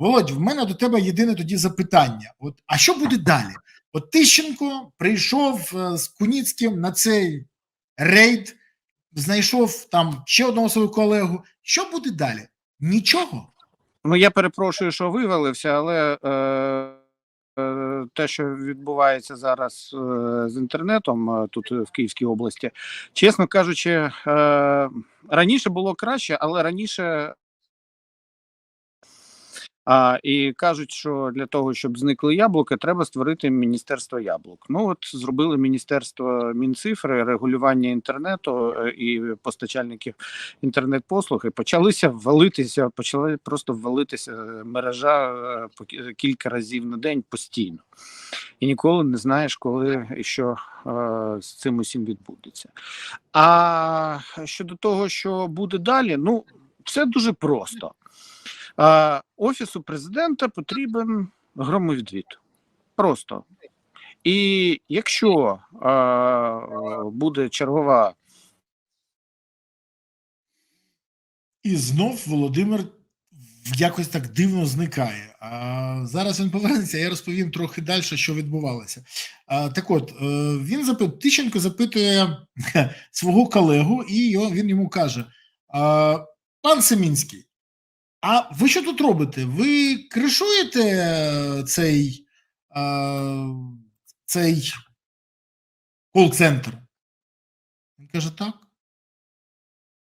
Володь, в мене до тебе єдине тоді запитання: от а що буде далі? От Тищенко прийшов е, з Куніцьким на цей рейд, знайшов там ще одного свого колегу. Що буде далі? Нічого. Ну я перепрошую, що вивалився, але е, е, те, що відбувається зараз е, з інтернетом е, тут е, в Київській області, чесно кажучи, е, раніше було краще, але раніше. А, і кажуть, що для того, щоб зникли яблука, треба створити міністерство яблук. Ну от зробили міністерство мінцифри, регулювання інтернету е, і постачальників інтернет-послуг, і почалися валитися, почала просто валитися мережа е, по кілька разів на день постійно. І ніколи не знаєш, коли і що е, з цим усім відбудеться. А щодо того, що буде далі, ну все дуже просто. А, Офісу президента потрібен громовідвід. Просто. І якщо а, буде чергова І знов Володимир якось так дивно зникає. А зараз він повернеться, я розповім трохи далі, що відбувалося. А, так от, е, він запит... Тищенко запитує свого колегу, і він йому каже: а, пан Семінський, а ви що тут робите? Ви кришуєте е, цей, е, цей кол-центр? Він каже, так.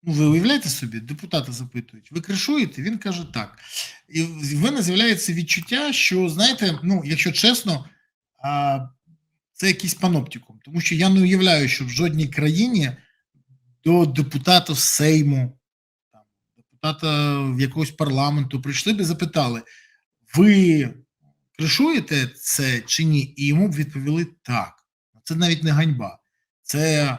Ну, ви уявляєте собі, депутата запитують, ви кришуєте? Він каже так. І в мене з'являється відчуття, що, знаєте, ну, якщо чесно, це якийсь паноптикум. Тому що я не уявляю, що в жодній країні до депутата Сейму, депутата в якогось парламенту прийшли би запитали: ви кришуєте це чи ні? І йому б відповіли так. Це навіть не ганьба, це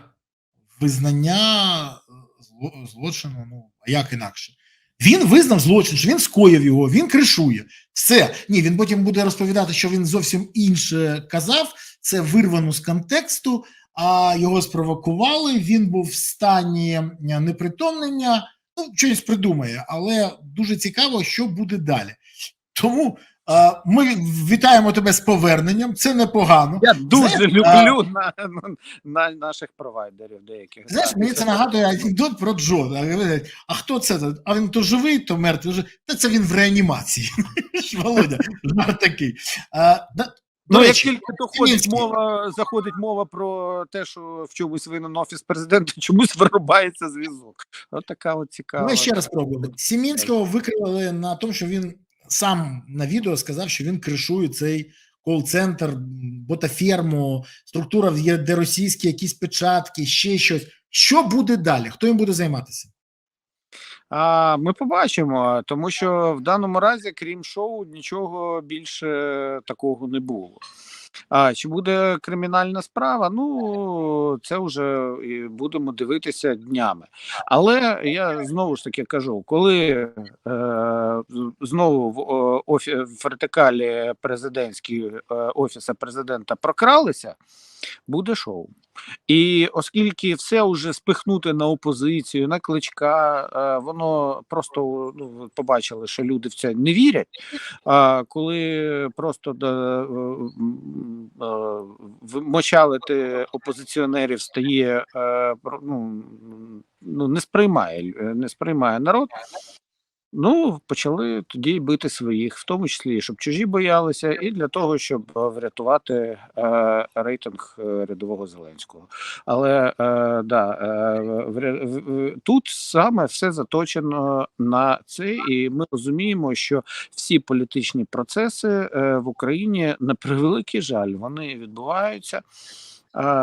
визнання е, зло- злочину. Ну а як інакше? Він визнав злочин, що він скоїв його, він кришує. Все. Ні, він потім буде розповідати, що він зовсім інше казав. Це вирвано з контексту, а його спровокували. Він був в стані е, непритомнення. Ну, щось придумає, але дуже цікаво, що буде далі. Тому е, ми вітаємо тебе з поверненням. Це непогано. я дуже Знаєш, люблю на, на, на наших провайдерів деяких. Знаєш, мені це нагадує анекдот про Джо. А А хто це? А він то живий, то мертвий. Та це він в реанімації. Володя, жарт такий. А, Ну, як тільки доходить Зеленський. мова, заходить мова про те, що в чомусь винен офіс президента, чомусь вирубається зв'язок. От така от цікава. Давай ще раз спробуємо. Сімінського викрили на тому, що він сам на відео сказав, що він кришує цей кол-центр, ботаферму, структура, де російські якісь печатки, ще щось. Що буде далі? Хто їм буде займатися? А ми побачимо, тому що в даному разі, крім шоу, нічого більше такого не було. А чи буде кримінальна справа? Ну це вже будемо дивитися днями. Але я знову ж таки кажу: коли е, знову в, офі, вертикалі президентській е, офіса президента прокралися, буде шоу. І оскільки все вже спихнути на опозицію, на кличка, е, воно просто ну, побачили, що люди в це не вірять. А коли просто е, е, вмочалити опозиціонерів стає ну, ну, не сприймає, не сприймає народ. Ну, почали тоді бити своїх, в тому числі, щоб чужі боялися, і для того, щоб е, врятувати е, рейтинг е, рядового Зеленського. Але е, да, е, тут саме все заточено на це, і ми розуміємо, що всі політичні процеси е, в Україні на превеликий жаль вони відбуваються.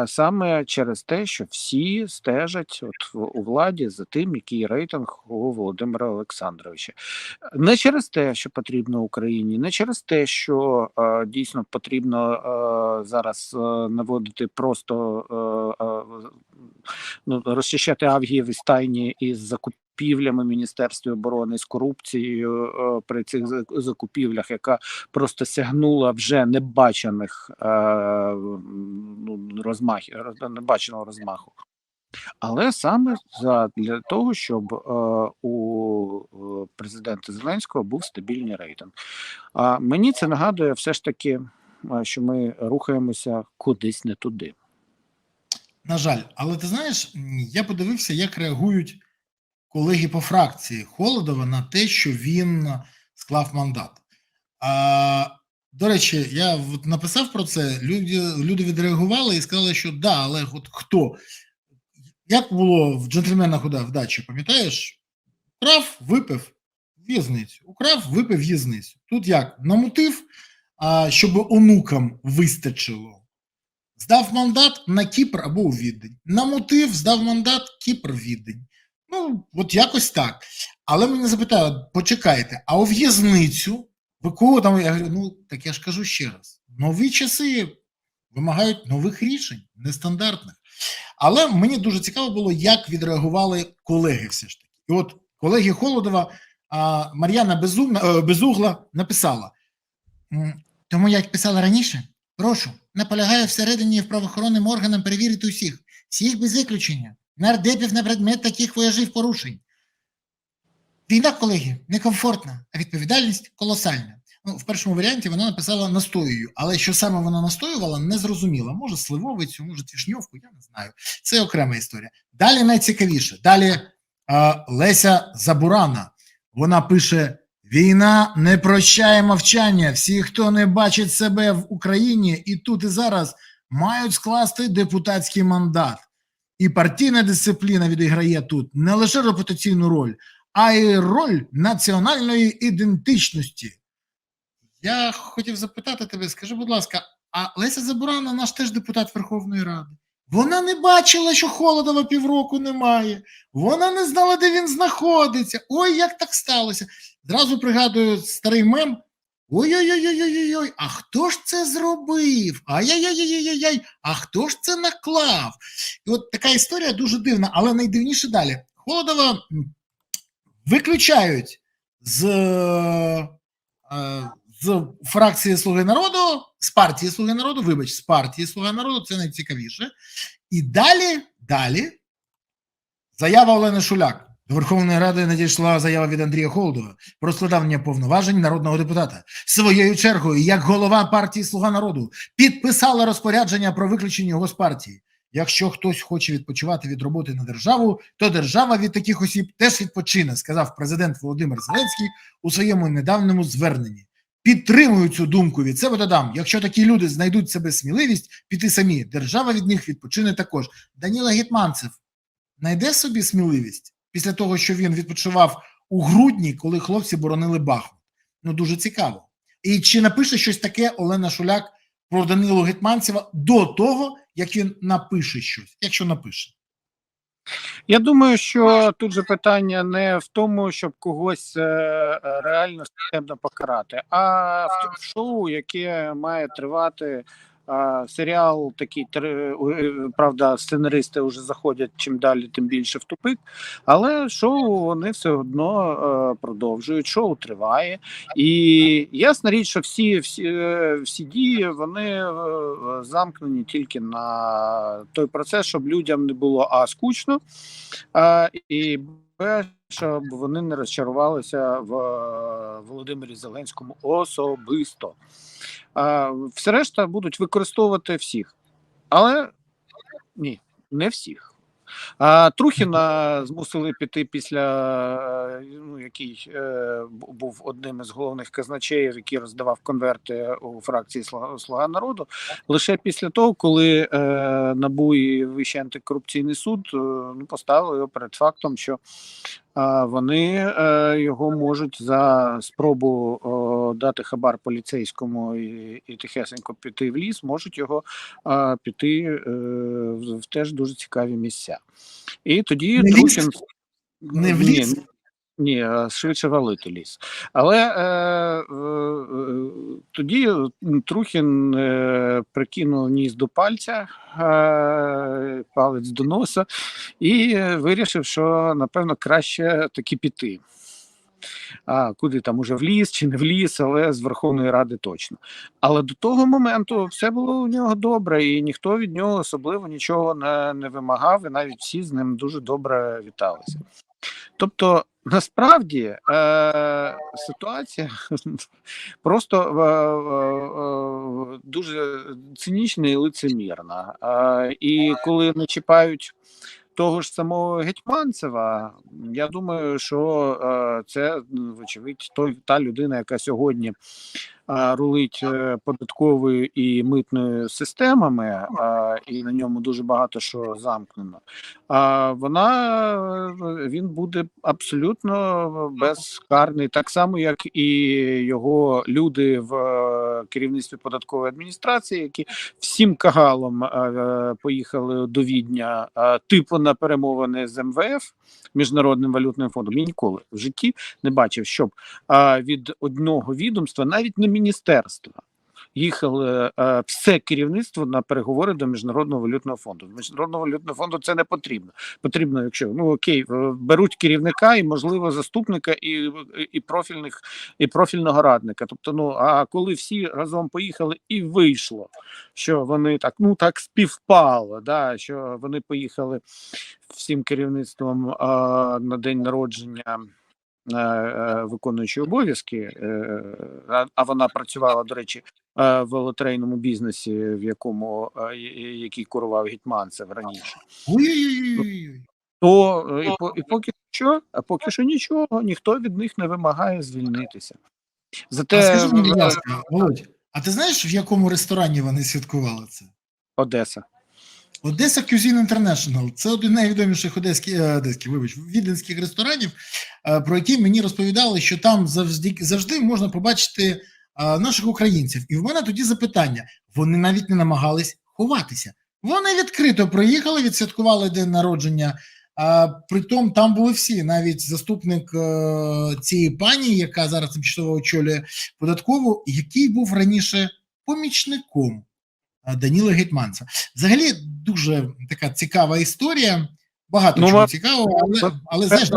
Саме через те, що всі стежать от у владі за тим, який рейтинг у Володимира Олександровича, не через те, що потрібно Україні, не через те, що е, дійсно потрібно е, зараз е, наводити просто ну, розчищати авгієві стайні із закупівлями Міністерстві оборони з корупцією е, при цих закупівлях, яка просто сягнула вже небачених е, ну, розмахів, небаченого розмаху. Але саме за для того, щоб е, у е, президента Зеленського був стабільний рейтинг. А мені це нагадує все ж таки, що ми рухаємося кудись не туди. На жаль, але ти знаєш, я подивився, як реагують колеги по фракції Холодова на те, що він склав мандат. А, до речі, я написав про це. Люди, люди відреагували і сказали, що да, але от хто? Як було в джентльменах вдачі, пам'ятаєш? Украв, випив в'язницю. Украв, випив в'язницю. Тут як? Намутив, а, щоб онукам вистачило. Здав мандат на Кіпр або у Відень. Намутив, здав мандат Кіпр Відень. Ну, от якось так. Але мене запитали: почекайте, а у в'язницю ви кого там? Я говорю, ну так я ж кажу ще раз: нові часи вимагають нових рішень, нестандартних. Але мені дуже цікаво було, як відреагували колеги все ж таки. І от колеги Холодова, Мар'яна е, Безугла написала: тому як писала раніше, прошу, наполягаю всередині в правоохоронним органам перевірити усіх, всіх без виключення, нардепів на предмет таких вояжів порушень. Війна, колеги, некомфортна, а відповідальність колосальна. Ну, в першому варіанті вона написала настоюю, але що саме вона настоювала, не зрозуміла. Може, сливовицю, може, тішньовку, я не знаю. Це окрема історія. Далі найцікавіше. Далі е, Леся Забурана. Вона пише: Війна не прощає мовчання. Всі, хто не бачить себе в Україні і тут і зараз, мають скласти депутатський мандат. І партійна дисципліна відіграє тут не лише репутаційну роль, а й роль національної ідентичності. Я хотів запитати тебе, скажи, будь ласка, а Леся Забурана, наш теж депутат Верховної Ради. Вона не бачила, що Холодова півроку немає. Вона не знала, де він знаходиться. Ой, як так сталося. Зразу пригадую старий мем. Ой-ой-ой-ой-ой-ой, а хто ж це зробив? Ай-яй-яй-яй-яй-яй, а хто ж це наклав? І от така історія дуже дивна, але найдивніше далі. Холодова виключають з, е, з фракції Слуги народу, з партії Слуги народу, вибач, з партії Слуга народу, це найцікавіше. І далі, далі, заява Олени Шуляк. До Верховної Ради надійшла заява від Андрія Холодова про складання повноважень народного депутата. Своєю чергою, як голова партії Слуга народу, підписала розпорядження про виключення його з партії. Якщо хтось хоче відпочивати від роботи на державу, то держава від таких осіб теж відпочине, сказав президент Володимир Зеленський у своєму недавньому зверненні. Підтримую цю думку від себе додам. Якщо такі люди знайдуть себе сміливість піти самі, держава від них відпочине також. Даніла Гетманцев знайде собі сміливість після того, що він відпочивав у грудні, коли хлопці боронили Бахмут. Ну дуже цікаво. І чи напише щось таке Олена Шуляк про Данилу Гетманцева до того, як він напише щось, якщо напише. Я думаю, що тут же питання не в тому, щоб когось е, е, реально системно покарати, а в, шоу, яке має тривати. Серіал такий е, правда, сценаристи вже заходять чим далі, тим більше в тупик. Але шоу вони все одно е, продовжують. Шоу триває, і ясна річ, що всі, всі, е, всі дії вони замкнені тільки на той процес, щоб людям не було а скучно, а, і щоб вони не розчарувалися в е, Володимирі Зеленському особисто. Все решта будуть використовувати всіх, але ні, не всіх. А Трухіна змусили піти після е, ну, який е, був одним із головних казначеїв, який роздавав конверти у фракції «Слуга- народу. Лише після того, коли е, НАБУ і Вищий антикорупційний суд ну, поставили його перед фактом, що вони е, його можуть за спробу дати хабар поліцейському і, і тихесенько піти в ліс, можуть його піти е, в, теж дуже цікаві місця. І тоді Не? Трухін Не в ліс? ні, а швидше валити ліс. Але е, е, тоді Трухін е, прикинув ніс до пальця, е, палець до носа, і вирішив, що напевно краще таки піти. А куди там уже вліз чи не вліз, але з Верховної Ради точно. Але до того моменту все було у нього добре, і ніхто від нього особливо нічого не, не вимагав, і навіть всі з ним дуже добре віталися. Тобто, насправді е, ситуація просто е, е, е, дуже цинічна і лицемірна. Е, і коли не чіпають того ж самого Гетьманцева, я думаю, що е, це ну, вочевидь той та людина, яка сьогодні рулить е, податковою і митною системами, і на ньому дуже багато що замкнено. А вона е, він буде абсолютно безкарний, так само як і його люди в е, керівництві податкової адміністрації, які всім кагалом поїхали до Відня, типу на перемовини з МВФ міжнародним валютним фондом. Я ніколи в житті не бачив, щоб а, від одного відомства, навіть не міністерства. Їхали е, все керівництво на переговори до міжнародного валютного фонду. Міжнародного валютного фонду це не потрібно. Потрібно, якщо ну окей, е, беруть керівника і можливо заступника, і, і профільних і профільного радника. Тобто, ну а коли всі разом поїхали і вийшло, що вони так ну так співпало, да, що вони поїхали всім керівництвом е, на день народження. е, е, Виконуючи обов'язки, е, а- а вона працювала, до речі, е, в лотерейному бізнесі, в якому е, який курував Гетьманцев раніше. Ой-ой-ой. То е, і, по, і поки що, а поки що нічого, ніхто від них не вимагає звільнитися. Зате А скажи мені, будь е, ласка, Володь, а ти знаєш, в якому ресторані вони святкували це? Одеса. Одеса Cuisine International – це один з найвідоміших одеських, е, одеських, вибач, віденських ресторанів, е, про які мені розповідали, що там завжди, завжди можна побачити е, наших українців. І в мене тоді запитання: вони навіть не намагались ховатися. Вони відкрито приїхали, відсвяткували день народження. А притом там були всі, навіть заступник е, цієї пані, яка зараз тимчасово очолює податкову, який був раніше помічником е, Даніла Гетьманца. Взагалі дуже така цікава історія. Багато Ну, чого цікавого, але, але знаєш,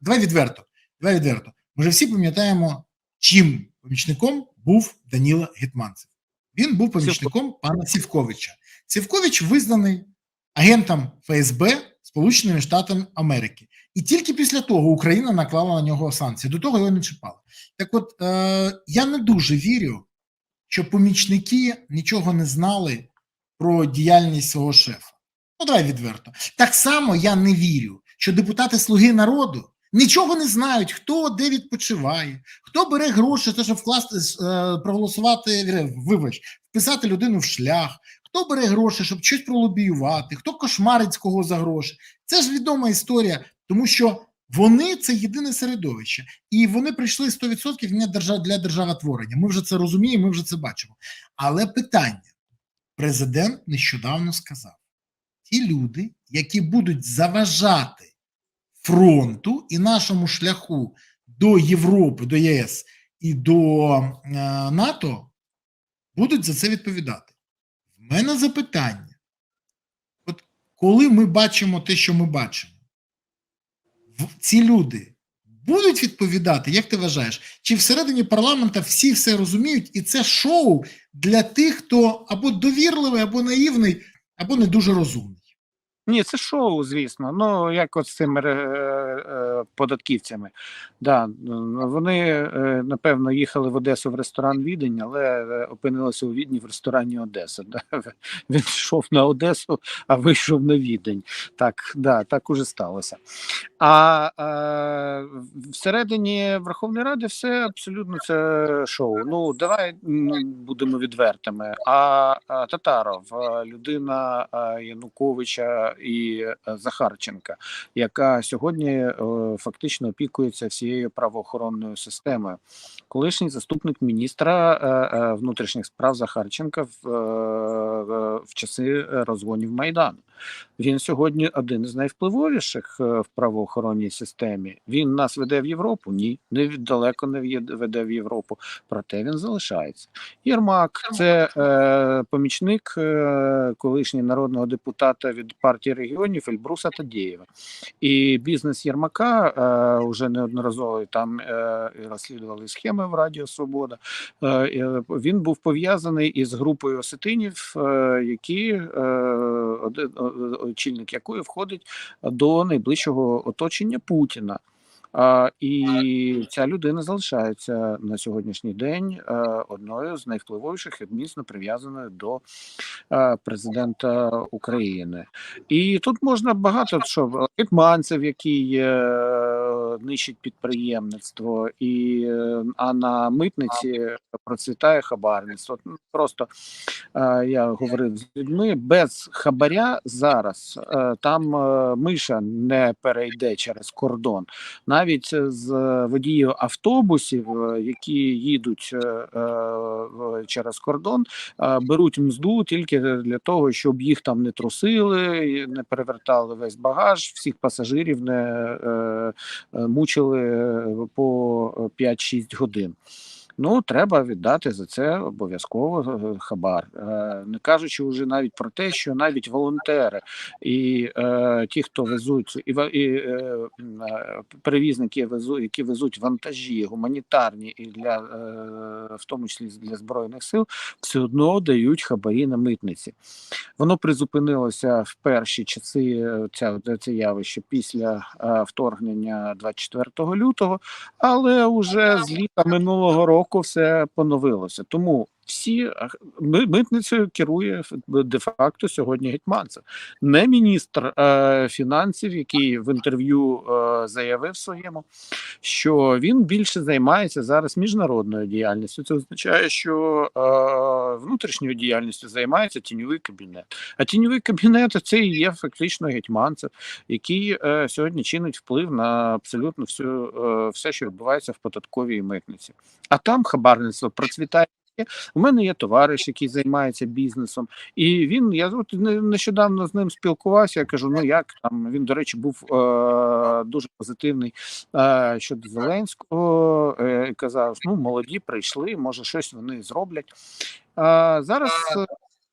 давай відверто. Давай відверто. Ми вже всі пам'ятаємо, чим помічником був Даніла Гетманцев. Він був помічником пана Сівковича. Сівкович визнаний агентом ФСБ Сполученими Штатами Америки. І тільки після того Україна наклала на нього санкції. До того його не чіпала. Так от е, я не дуже вірю, що помічники нічого не знали про діяльність свого шефа. Ну, давай відверто. Так само я не вірю, що депутати Слуги народу нічого не знають, хто де відпочиває, хто бере гроші, те, щоб вкласти, е, проголосувати, вибач, вписати людину в шлях, хто бере гроші, щоб щось пролобіювати, хто кошмарить кого за гроші. Це ж відома історія, тому що вони це єдине середовище, і вони прийшли 100% для держав для державотворення. Ми вже це розуміємо, ми вже це бачимо. Але питання: президент нещодавно сказав: ті люди, які будуть заважати фронту і нашому шляху до Європи, до ЄС і до е, НАТО, будуть за це відповідати. В мене запитання: от коли ми бачимо те, що ми бачимо, ці люди будуть відповідати, як ти вважаєш, чи всередині парламента всі все розуміють, і це шоу для тих, хто або довірливий, або наївний, або не дуже розумний. Ні, це шоу, звісно. Ну як от з цими е, е, податківцями. Да, вони е, напевно їхали в Одесу в ресторан Відень, але е, опинилися у Відні в ресторані Одеса. Да? Він йшов на Одесу, а вийшов на Відень. Так, да, так уже сталося. А е, всередині Верховної Ради все абсолютно це шоу. Ну давай будемо відвертими. А, а Татаров, е, людина е, Януковича і е, Захарченка, яка сьогодні е, фактично опікується всією правоохоронною системою. Колишній заступник міністра е, внутрішніх справ Захарченка в, в часи розгонів Майдану. Він сьогодні один з найвпливовіших в правоохоронній системі. Він нас веде в Європу? Ні, не далеко не веде в Європу. Проте він залишається. Єрмак це е, помічник е, колишній народного депутата від партії. Партії регіонів Ельбруса Тадєєва. І бізнес Єрмака е, вже неодноразово там е, розслідували схеми в Радіо Свобода. Е, він був пов'язаний із групою осетинів, які один очільник якої входить до найближчого оточення Путіна. І ця людина залишається на сьогоднішній день е, одною з найвпливовіших і міцно прив'язаною до е, президента України. І тут можна багато що гетьманцев, який нищить підприємництво, і е, а на митниці процвітає хабарництво. Ну, Просто я говорив з людьми без хабаря зараз там миша не перейде через кордон навіть з водіїв автобусів, е, які їдуть е, е, через кордон, е, беруть мзду тільки для того, щоб їх там не трусили, не перевертали весь багаж, всіх пасажирів не е, е, мучили е, по 5-6 годин. Ну, треба віддати за це обов'язково е, хабар, Е, не кажучи вже навіть про те, що навіть волонтери і е, ті, хто везуть, і, і е, е, перевізники, везу, які везуть вантажі гуманітарні і для е, в тому числі для збройних сил, все одно дають хабарі на митниці. Воно призупинилося в перші часи е, ця, це явище після е, вторгнення 24 лютого, але уже з літа минулого року все поновилося. Тому всі митницею керує де-факто сьогодні гетьманцев, не міністр е, фінансів, який в інтерв'ю е, заявив своєму, що він більше займається зараз міжнародною діяльністю. Це означає, що е, внутрішньою діяльністю займається тіньовий кабінет. А тіньовий кабінет це і є фактично гетьманцев, який е, сьогодні чинить вплив на абсолютно всю, е, все, що відбувається в податковій митниці. А там хабарництво процвітає. У мене є товариш, який займається бізнесом, і він я от нещодавно з ним спілкувався. Я кажу: ну як там він, до речі, був е, дуже позитивний е, щодо Зеленського. Е, казав: ну молоді прийшли, може щось вони зроблять. А зараз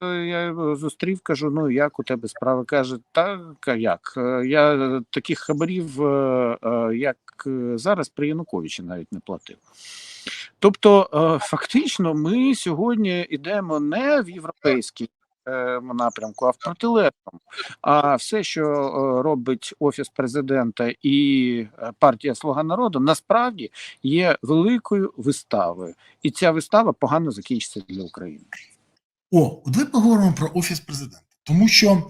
е, я зустрів, кажу: ну як у тебе справи? Каже, так а як? Е, Я таких хабарів, е, е, як е, зараз при Януковичі навіть не платив. Тобто, е, фактично, ми сьогодні йдемо не в європейський е, напрямку, а в протилежному. А все, що е, робить офіс президента і партія Слуга народу, насправді є великою виставою, і ця вистава погано закінчиться для України. О, от давай поговоримо про офіс президента. Тому що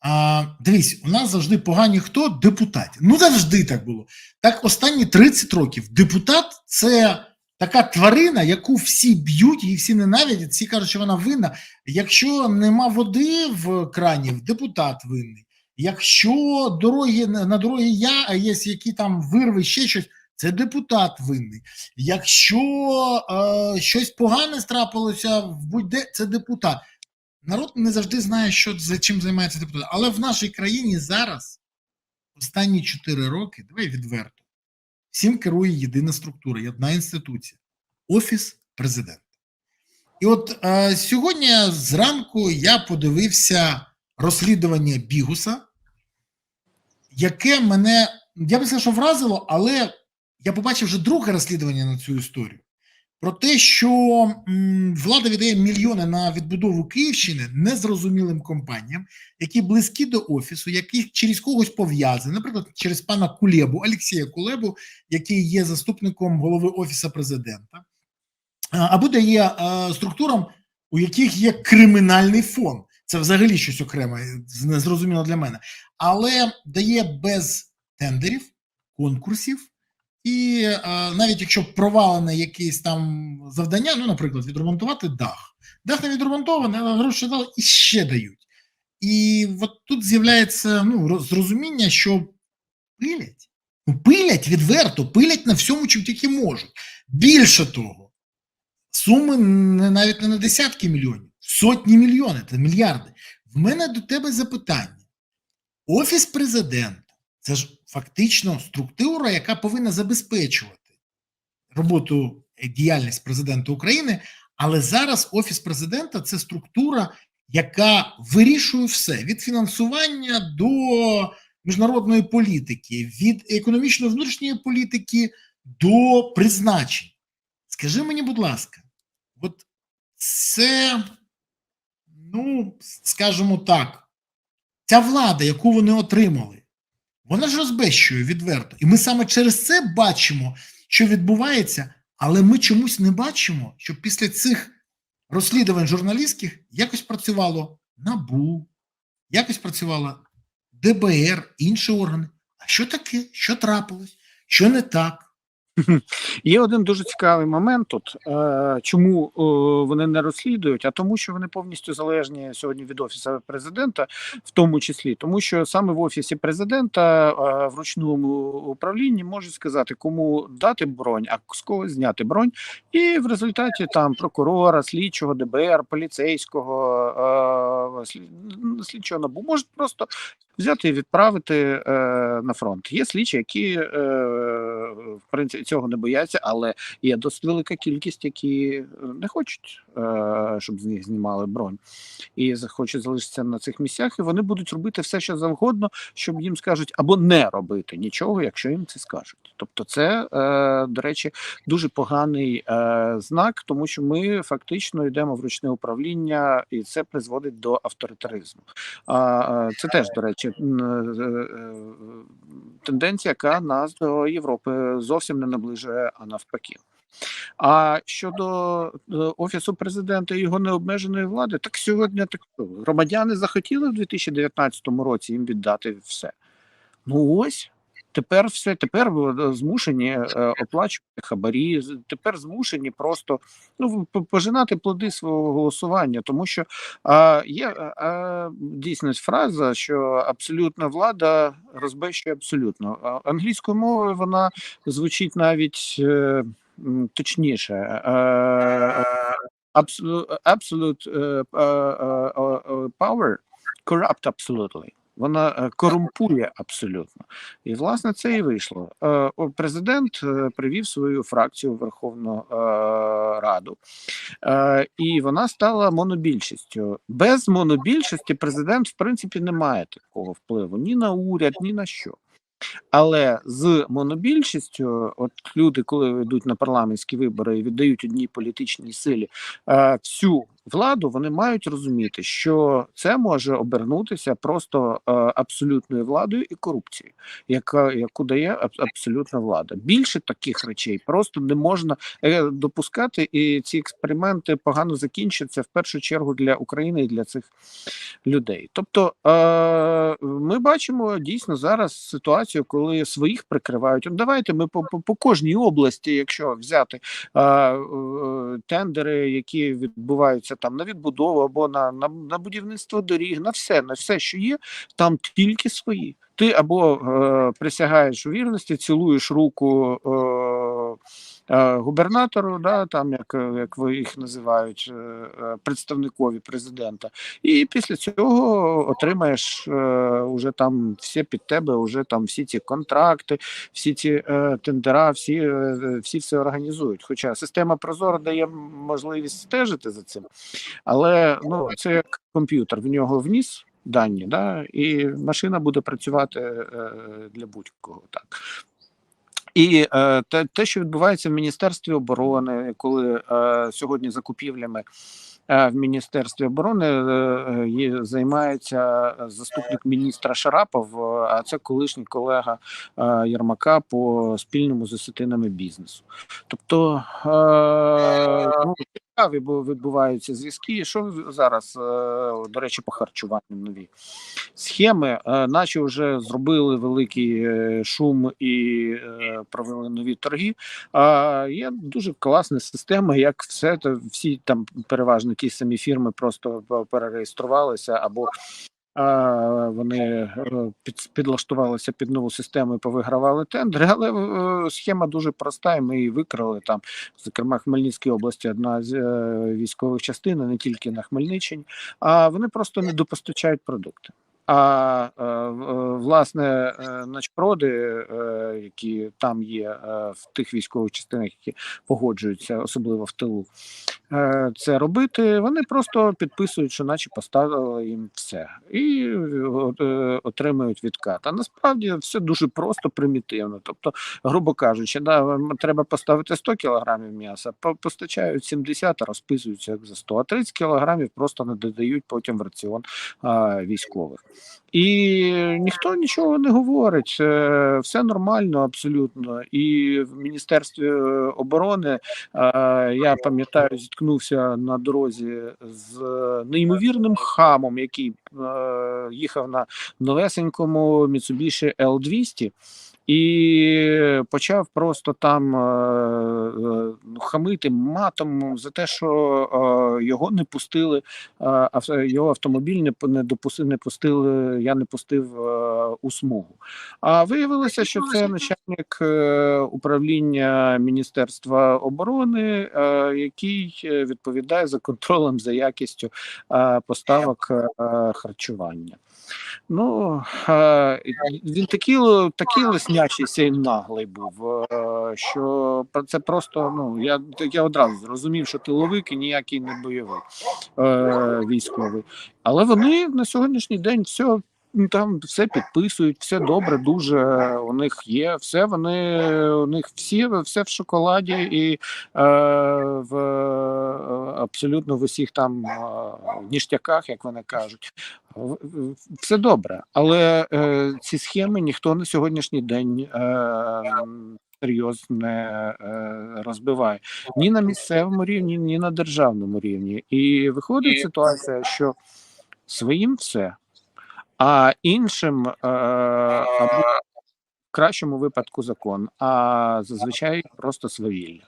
а, дивись, у нас завжди погані хто депутати. Ну завжди так було. Так останні 30 років депутат це така тварина, яку всі б'ють і всі ненавидять. Всі кажуть, що вона винна. Якщо нема води в крані, депутат винний. Якщо дороги на на дорогі я, а є які там вирви, ще щось, це депутат винний. Якщо е, щось погане страпилося будь-де, це депутат. Народ не завжди знає, що за чим займається депутат. Але в нашій країні зараз, останні 4 роки, давай відверто, всім керує єдина структура, одна інституція Офіс президента. І от е, сьогодні зранку я подивився розслідування Бігуса, яке мене, я би сказав, що вразило, але я побачив вже друге розслідування на цю історію. Про те, що влада віддає мільйони на відбудову Київщини незрозумілим компаніям, які близькі до офісу, які через когось пов'язані, наприклад, через пана Кулебу, Олексія Кулебу, який є заступником голови офісу президента, або дає е, структурам, у яких є кримінальний фон. Це взагалі щось окреме, незрозуміло для мене, але дає без тендерів, конкурсів. І е, навіть якщо провалене якесь там завдання, ну, наприклад, відремонтувати дах. Дах не відремонтований, але гроші дали і ще дають. І от тут з'являється ну, зрозуміння, що пилять. Ну, пилять відверто, пилять на всьому, чим тільки можуть. Більше того, суми навіть не на десятки мільйонів, сотні мільйонів, це мільярди. В мене до тебе запитання. Офіс президента це ж фактично структура, яка повинна забезпечувати роботу е, діяльність президента України. Але зараз офіс президента це структура, яка вирішує все від фінансування до міжнародної політики, від економічної внутрішньої політики до призначень. Скажи мені, будь ласка, от це, ну, скажімо так, ця влада, яку вони отримали, вона ж розбещує відверто. І ми саме через це бачимо, що відбувається, але ми чомусь не бачимо, що після цих розслідувань журналістських якось працювало НАБУ, якось працювало ДБР, інші органи. А що таке? Що трапилось? Що не так? Є один дуже цікавий момент тут. Е, чому е, вони не розслідують? А тому, що вони повністю залежні сьогодні від офісу президента, в тому числі, тому що саме в офісі президента е, в ручному управлінні можуть сказати, кому дати бронь, а з кого зняти бронь, і в результаті там прокурора, слідчого, ДБР, поліцейського, слідчого набу можуть просто взяти і відправити на фронт. Є слідчі, які в принципі цього не бояться, але є досить велика кількість, які е, не хочуть, е, щоб з них знімали бронь, і захочуть залишитися на цих місцях, і вони будуть робити все, що завгодно, щоб їм скажуть, або не робити нічого, якщо їм це скажуть. Тобто, це е, до речі, дуже поганий е, знак, тому що ми фактично йдемо в ручне управління, і це призводить до авторитаризму. А е, це теж, до речі, е, е, тенденція, яка нас до Європи зовсім не наближує, а навпаки. А щодо е, офісу президента і його необмеженої влади, так сьогодні так громадяни захотіли в 2019 році їм віддати все. Ну ось тепер все. Тепер е, змушені е, оплачувати хабарі. Тепер змушені просто ну пожинати плоди свого голосування, тому що а, є е, дійсно фраза, що абсолютна влада розбещує абсолютно. А Англійською мовою вона звучить навіть точніше. Абсолю- Absolute е, е, е, е, power corrupt absolutely. Вона корумпує абсолютно. І власне це і вийшло. Президент привів свою фракцію в Верховну Раду, і вона стала монобільшістю. Без монобільшості президент, в принципі, не має такого впливу ні на уряд, ні на що. Але з монобільшістю, от люди, коли йдуть на парламентські вибори і віддають одній політичній силі е, всю владу, вони мають розуміти, що це може обернутися просто е, абсолютною владою і корупцією, яка яку дає аб- абсолютна влада. Більше таких речей просто не можна е, допускати, і ці експерименти погано закінчаться в першу чергу для України і для цих людей. Тобто е, ми бачимо дійсно зараз ситуацію, коли своїх прикривають. Давайте ми по, по, по кожній області, якщо взяти тендери, які відбуваються там на відбудову або на, на, на будівництво доріг, на все, на все, що є, там тільки свої. Ти або е, присягаєш у вірності, цілуєш руку. Е, Губернатору, да, там як, як ви їх називають, е, е, представникові президента, і після цього отримаєш е, уже там все під тебе, уже там всі ці контракти, всі ці е, тендера, всі, е, всі все організують. Хоча система Прозоро дає можливість стежити за цим, але ну це як комп'ютер, в нього вніс дані, да, і машина буде працювати е, для будь-кого так. І е, те, те, що відбувається в Міністерстві оборони, коли е, сьогодні закупівлями е, в Міністерстві оборони е, е, займається заступник міністра Шарапов, е, а це колишній колега е, Єрмака по спільному з осетинами бізнесу. Тобто е, ну, відбуваються зв'язки. Що зараз, е, до речі, по харчуванню нові схеми, е, наче вже зробили великий е, шум і провели нові торги. А є дуже класна система, як все це всі там переважно ті самі фірми просто перереєструвалися або. Вони е, під, підлаштувалися під нову систему і повигравали тендери, але е, схема дуже проста, і ми її викрали там. Зокрема, Хмельницькій області одна з е, військових частин, не тільки на Хмельниччині. А вони просто не допостачають продукти. А е, е, власне е, начпроди, які там є в тих військових частинах, які погоджуються, особливо в тилу, це робити. Вони просто підписують, що наче поставили їм все, і отримують відкат. А насправді все дуже просто примітивно. Тобто, грубо кажучи, да, треба поставити 100 кілограмів м'яса, постачають 70, а розписуються як за 100, а 30 кілограмів просто не додають потім в раціон військових. І ніхто нічого не говорить, е, все нормально абсолютно. І в Міністерстві е, оборони е, я пам'ятаю, зіткнувся на дорозі з неймовірним хамом, який е, їхав на новесенькому Mitsubishi L200 і почав просто там е, е, хамити матом за те, що е, його не пустили, е, його автомобіль не, не допустили, не пустили, я не пустив е, у смугу. А виявилося, що це начальник е, управління Міністерства оборони, е, який відповідає за контролем за якістю е, поставок е, харчування. Ну, е, він такий, такий лиснячий сей наглий був, е, що це просто, ну, я, я одразу зрозумів, що тиловик і ніякий не бойовий е, військовий. Але вони на сьогоднішній день все. Ну, Там все підписують, все добре, дуже у них є. Все вони у них всі все в шоколаді і е, в е, абсолютно в усіх там е, ніштяках, як вони кажуть. Все добре, але е, ці схеми ніхто на сьогоднішній день е, серйозно не е, розбиває ні на місцевому рівні, ні на державному рівні. І виходить ситуація, що своїм все, а іншим е, в кращому випадку закон, а зазвичай просто свавілля.